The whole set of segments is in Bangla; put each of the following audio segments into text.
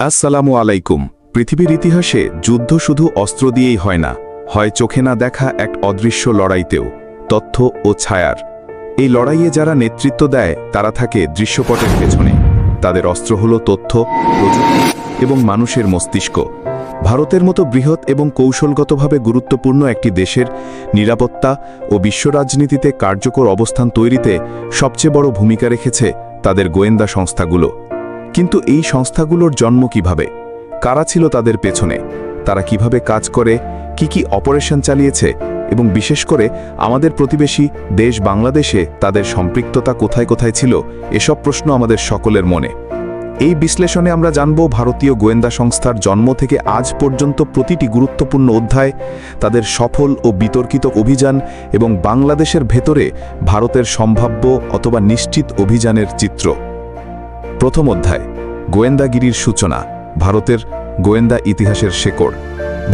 আসসালামু আলাইকুম। পৃথিবীর ইতিহাসে যুদ্ধ শুধু অস্ত্র দিয়েই হয় না, হয় চোখে না দেখা এক অদৃশ্য লড়াইতেও, তথ্য ও ছায়ার। এই লড়াইয়ে যারা নেতৃত্ব দেয়, তারা থাকে দৃশ্যপটের পেছনে। তাদের অস্ত্র হল তথ্য, প্রযুক্তি এবং মানুষের মস্তিষ্ক। ভারতের মতো বৃহৎ এবং কৌশলগতভাবে গুরুত্বপূর্ণ একটি দেশের নিরাপত্তা ও বিশ্ব রাজনীতিতে কার্যকর অবস্থান তৈরিতে সবচেয়ে বড় ভূমিকা রেখেছে তাদের গোয়েন্দা সংস্থাগুলো। কিন্তু এই সংস্থাগুলোর জন্ম কীভাবে? কারা ছিল তাদের পেছনে? তারা কীভাবে কাজ করে? কি কি অপারেশন চালিয়েছে? এবং বিশেষ করে আমাদের প্রতিবেশী দেশ বাংলাদেশে তাদের সম্পৃক্ততা কোথায় কোথায় ছিল? এসব প্রশ্ন আমাদের সকলের মনে। এই বিশ্লেষণে আমরা জানব ভারতীয় গোয়েন্দা সংস্থার জন্ম থেকে আজ পর্যন্ত প্রতিটি গুরুত্বপূর্ণ অধ্যায়, তাদের সফল ও বিতর্কিত অভিযান এবং বাংলাদেশের ভেতরে ভারতের সম্ভাব্য অথবা নিশ্চিত অভিযানের চিত্র। প্রথম অধ্যায়, গোয়েন্দাগিরির সূচনা, ভারতের গোয়েন্দা ইতিহাসের শেকড়।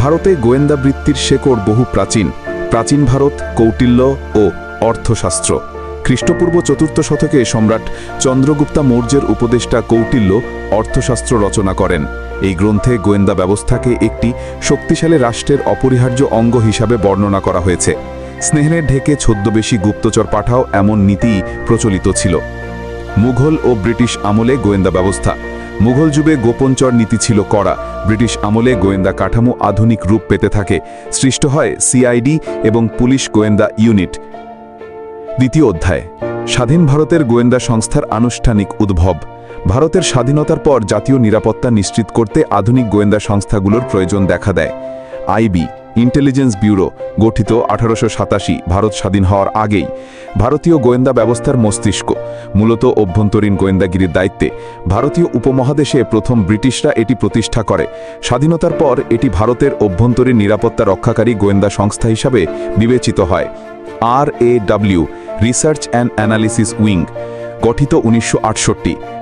ভারতে গোয়েন্দা বৃত্তির শেকড় বহু প্রাচীন প্রাচীন ভারত, কৌটিল্য ও অর্থশাস্ত্র। খ্রিস্টপূর্ব চতুর্থ শতকে সম্রাট চন্দ্রগুপ্তা মৌর্যের উপদেষ্টা কৌটিল্য অর্থশাস্ত্র রচনা করেন। এই গ্রন্থে গোয়েন্দা ব্যবস্থাকে একটি শক্তিশালী রাষ্ট্রের অপরিহার্য অঙ্গ হিসাবে বর্ণনা করা হয়েছে। স্নেহের ঢেকে ছদ্মবেশী গুপ্তচর পাঠাও এমন নীতি প্রচলিত ছিল। মুঘল ও ব্রিটিশ আমলে গোয়েন্দা ব্যবস্থা। মুঘল যুগে গোপনচর নীতি ছিল কড়া। ব্রিটিশ আমলে গোয়েন্দা কাঠামো আধুনিক রূপ পেতে থাকে। সৃষ্ট হয় সিআইডি এবং পুলিশ গোয়েন্দা ইউনিট। দ্বিতীয় অধ্যায়। স্বাধীন ভারতের গোয়েন্দা সংস্থার আনুষ্ঠানিক উদ্ভব। ভারতের স্বাধীনতার পর জাতীয় নিরাপত্তা নিশ্চিত করতে আধুনিক গোয়েন্দা সংস্থাগুলোর প্রয়োজন দেখা দেয়। আইবি। ইন্টেলিজেন্স ব্যুরো, গঠিত আঠারোশো সাতাশি, ভারত স্বাধীন হওয়ার আগেই। ভারতীয় গোয়েন্দা ব্যবস্থার মস্তিষ্ক, মূলত অভ্যন্তরীণ গোয়েন্দাগিরির দায়িত্বে। ভারতীয় উপমহাদেশে প্রথম ব্রিটিশরা এটি প্রতিষ্ঠা করে। স্বাধীনতার পর এটি ভারতের অভ্যন্তরীণ নিরাপত্তা রক্ষাকারী গোয়েন্দা সংস্থা হিসাবে বিবেচিত হয়। R A W research and analysis wing গঠিত উনিশশো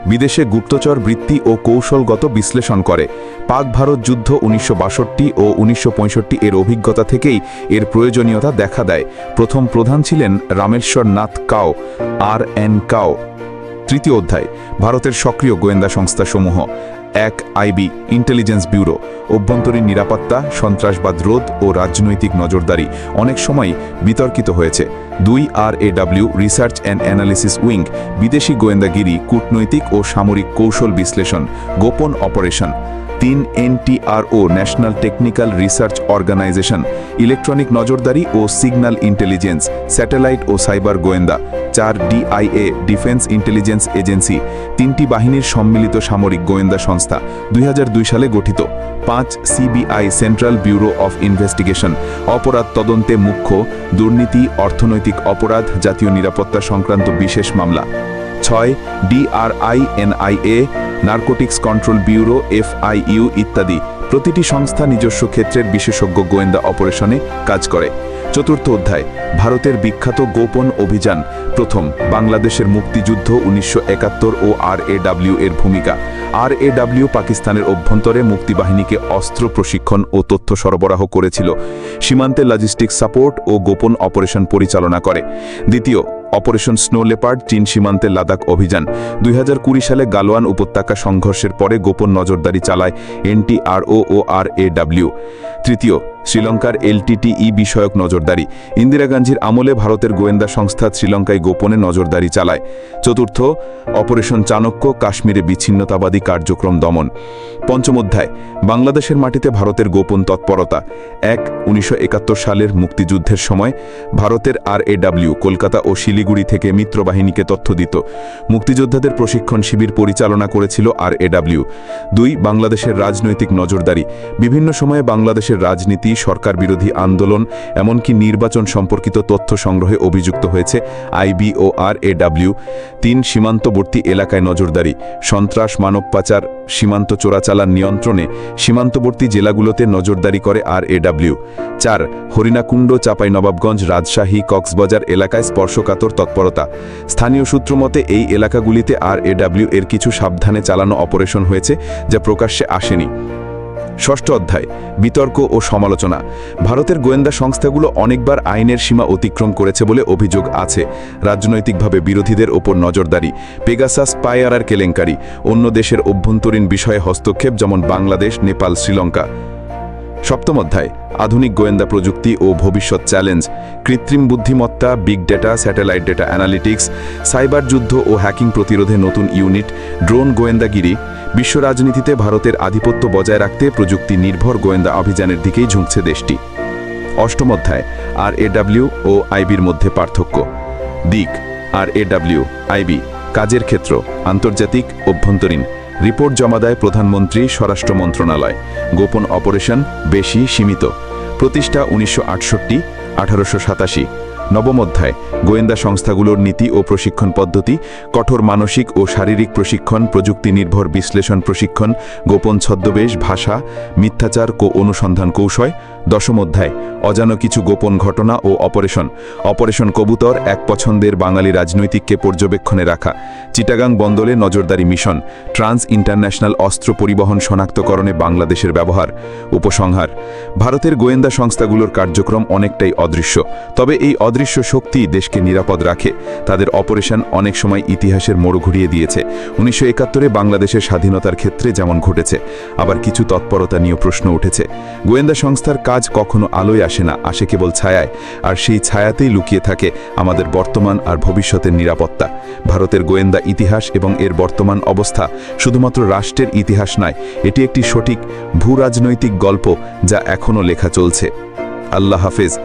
বিদেশে গুপ্তচর বৃত্তি ও কৌশলগত বিশ্লেষণ করে। পাক ভারত যুদ্ধ উনিশশো বাষট্টি ও উনিশশো পঁয়ষট্টি এর অভিজ্ঞতা থেকেই এর প্রয়োজনীয়তা দেখা দেয়। প্রথম প্রধান ছিলেন রামেশ্বর নাথ কাও, আর এন কাও। তৃতীয় অধ্যায়, ভারতের সক্রিয় গোয়েন্দা সংস্থাসমূহ। এক আইবি ইন্টেলিজেন্স ব্যুরো। অভ্যন্তরীণ নিরাপত্তা, সন্ত্রাসবাদ রোধ ও রাজনৈতিক নজরদারি অনেক সময় বিতর্কিত হয়েছে। দুই R A W research and analysis wing বিদেশি গোয়েন্দাগিরি, কূটনৈতিক ও সামরিক কৌশল বিশ্লেষণ, গোপন অপারেশন। তিন NTRO national technical research organisation electronic নজরদারি ও সিগন্যাল ইন্টেলিজেন্স, স্যাটেলাইট ও সাইবার গোয়েন্দা। চার ডিআইএ, ডিফেন্স ইন্টেলিজেন্স এজেন্সি, তিনটি বাহিনীর সম্মিলিত সামরিক গোয়েন্দা সংস্থা দুই হাজার দুই সালে গঠিত। পাঁচ CBI central bureau of investigation, অপরাধ তদন্তে মুখ্য দুর্নীতি, অর্থনৈতিক অপরাধ, জাতীয় নিরাপত্তা সংক্রান্ত বিশেষ মামলা। ছয় DRI NIA narcotics control bureau, FIU ইত্যাদি। প্রতিটি সংস্থা নিজস্ব ক্ষেত্রের বিশেষজ্ঞ গোয়েন্দা অপারেশনে কাজ করে। চতুর্থ অধ্যায়, ভারতের বিখ্যাত গোপন অভিযান, প্রথম, বাংলাদেশের মুক্তিযুদ্ধ উনিশশো একাত্তর ও আর এর ভূমিকা। আর পাকিস্তানের অভ্যন্তরে মুক্তিবাহিনীকে অস্ত্র প্রশিক্ষণ ও তথ্য সরবরাহ করেছিল। সীমান্তে লজিস্টিক সাপোর্ট ও গোপন অপারেশন পরিচালনা করে। দ্বিতীয় অপারেশন স্নো লেপার্ড, চীন সীমান্তে লাদাখ অভিযান। দুই হাজার কুড়ি সালে গালোয়ান উপত্যকা সংঘর্ষের পরে গোপন নজরদারি চালায় এনটিআরও ও আর এডাব্লিউ তৃতীয়, শ্রীলঙ্কার এলটিটিই বিষয়ক নজরদারি। ইন্দিরা গান্ধীর আমলে ভারতের গোয়েন্দা সংস্থা শ্রীলঙ্কায় গোপনে নজরদারি চালায়। চতুর্থ, অপারেশন চাণক্য, কাশ্মীরে বিচ্ছিন্নতাবাদী কার্যক্রম দমন। পঞ্চম অধ্যায়, বাংলাদেশের মাটিতে ভারতের গোপন তৎপরতা। এক, উনিশশো সালের মুক্তিযুদ্ধের সময় ভারতের আর এডাব্লিউ কলকাতা ও শিলিগুড়ি থেকে মিত্রবাহিনীকে তথ্য দিত। মুক্তিযোদ্ধাদের প্রশিক্ষণ শিবির পরিচালনা করেছিল আর এডাব্লিউ দুই, বাংলাদেশের রাজনৈতিক নজরদারি। বিভিন্ন সময়ে বাংলাদেশের রাজনীতি, সরকার বিরোধী আন্দোলন, এমনকি নির্বাচন সম্পর্কিত তথ্য সংগ্রহে অভিযুক্ত হয়েছে আইবি ও আর এডাব্লিউ তিন, সীমান্তবর্তী এলাকায় নজরদারি। সন্ত্রাস, মানব পাচার, সীমান্ত চোরাচালান নিয়ন্ত্রণে সীমান্তবর্তী জেলাগুলোতে নজরদারি করে আর এডাব্লিউ চার, হরিণাকুণ্ড, চাঁপাইনবাবগঞ্জ, রাজশাহী, কক্সবাজার এলাকায় স্পর্শকাতর তৎপরতা। স্থানীয় সূত্র মতে, এই এলাকাগুলিতে আর এডাব্লিউ এর কিছু সাবধানে চালানো অপারেশন হয়েছে, যা প্রকাশ্যে আসেনি। ষষ্ঠ অধ্যায়, বিতর্ক ও সমালোচনা। ভারতের গোয়েন্দা সংস্থাগুলো অনেকবার আইনের সীমা অতিক্রম করেছে বলে অভিযোগ আছে। রাজনৈতিকভাবে বিরোধীদের ওপর নজরদারি, পেগাসাস পায়ারার কেলেঙ্কারি, অন্য দেশের অভ্যন্তরীণ বিষয়ে হস্তক্ষেপ যেমন বাংলাদেশ, নেপাল, শ্রীলঙ্কা। সপ্তম অধ্যায়, আধুনিক গোয়েন্দা প্রযুক্তি ও ভবিষ্যৎ চ্যালেঞ্জ, কৃত্রিম বুদ্ধিমত্তা big data satellite data analytics cyber যুদ্ধ ও হ্যাকিং প্রতিরোধে নতুন ইউনিট ড্রোন গোয়েন্দাগিরি, বিশ্ব রাজনীতিতে ভারতের আধিপত্য বজায় রাখতে প্রযুক্তি নির্ভর গোয়েন্দা অভিযানের দিকেই ঝুঁকছে দেশটি। অষ্টম অধ্যায় আর এডাব্লিউ ও আইবির মধ্যে পার্থক্য। দিক আর এডাব্লিউ আইবি কাজের ক্ষেত্র, আন্তর্জাতিক, অভ্যন্তরীণ। রিপোর্ট জমা দেয় প্রধানমন্ত্রী স্বরাষ্ট্র মন্ত্রণালয়। গোপন অপারেশন বেশি সীমিত। প্রতিষ্ঠা উনিশশো আটষট্টি, আঠারোশো সাতাশি। নবম অধ্যায়, গোয়েন্দা সংস্থাগুলোর নীতি ও প্রশিক্ষণ পদ্ধতি, কঠোর মানসিক ও শারীরিক প্রশিক্ষণ প্রযুক্তি নির্ভর বিশ্লেষণ প্রশিক্ষণ, গোপন ছদ্মবেশ, ভাষা, মিথ্যাচার ও অনুসন্ধান কৌশল দশম অধ্যায়, অজানো কিছু গোপন ঘটনা ও অপারেশন। অপারেশন কবুতর এক পছন্দের বাঙালি রাজনৈতিককে পর্যবেক্ষণে রাখা। চিটাগাং বন্দরে নজরদারি মিশন, ট্রান্স ইন্টারন্যাশনাল অস্ত্র পরিবহন শনাক্তকরণে বাংলাদেশের ব্যবহার, উপসংহার। ভারতের গোয়েন্দা সংস্থাগুলোর কার্যক্রম অনেকটাই অদৃশ্য, তবে এই অদৃশ্য শক্তি দেশকে নিরাপদ রাখে। তাদের অপারেশন অনেক সময় ইতিহাসের মোড় ঘুরিয়ে দিয়েছে। উনিশশো একাত্তরে বাংলাদেশের স্বাধীনতার ক্ষেত্রে যেমন ঘটেছে, আবার কিছু তৎপরতা নিয়ে প্রশ্ন উঠেছে। গোয়েন্দা সংস্থার কাজ কখনো আলোয় আসে না, আসে কেবল ছায়ায়। আর সেই ছায়াতেই লুকিয়ে থাকে আমাদের বর্তমান আর ভবিষ্যতের নিরাপত্তা। ভারতের গোয়েন্দা ইতিহাস এবং এর বর্তমান অবস্থা শুধুমাত্র রাষ্ট্রের ইতিহাস নয়, এটি একটি সঠিক ভূরাজনৈতিক গল্প যা এখনও লেখা চলছে। আল্লাহ হাফেজ।